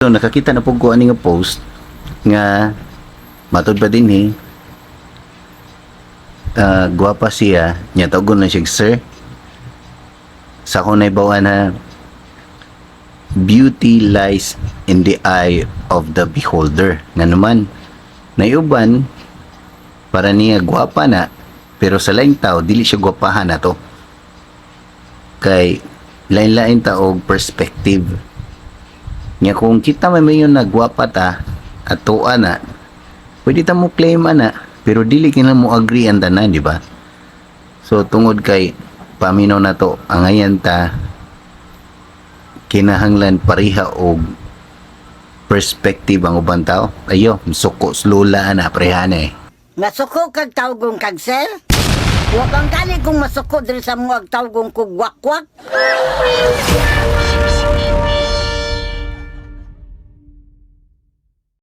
So nakakita na po ko ani nga post nga matod pa din eh. Ah, gwapa siya. Nya tawgon na siya sir. Sa ko na ibawa na beauty lies in the eye of the beholder. Nga naman nayuban para niya gwapa na pero sa laing tao dili siya gwapahan na to. Kay lain-lain taog perspective Nya kung kita may mayon nagwapa ta at tuwa na, pwede ta mo claim ana, pero dili kina mo agree ang tanan, di ba? So tungod kay paminaw na to, ang ayan ta kinahanglan pareha og perspective ang ubang tao. Ayo, suko slula na pareha na eh. Nasuko kag tawgong kag sir? Wa bang gani kung masuko diri sa mga tawgong kog wakwak?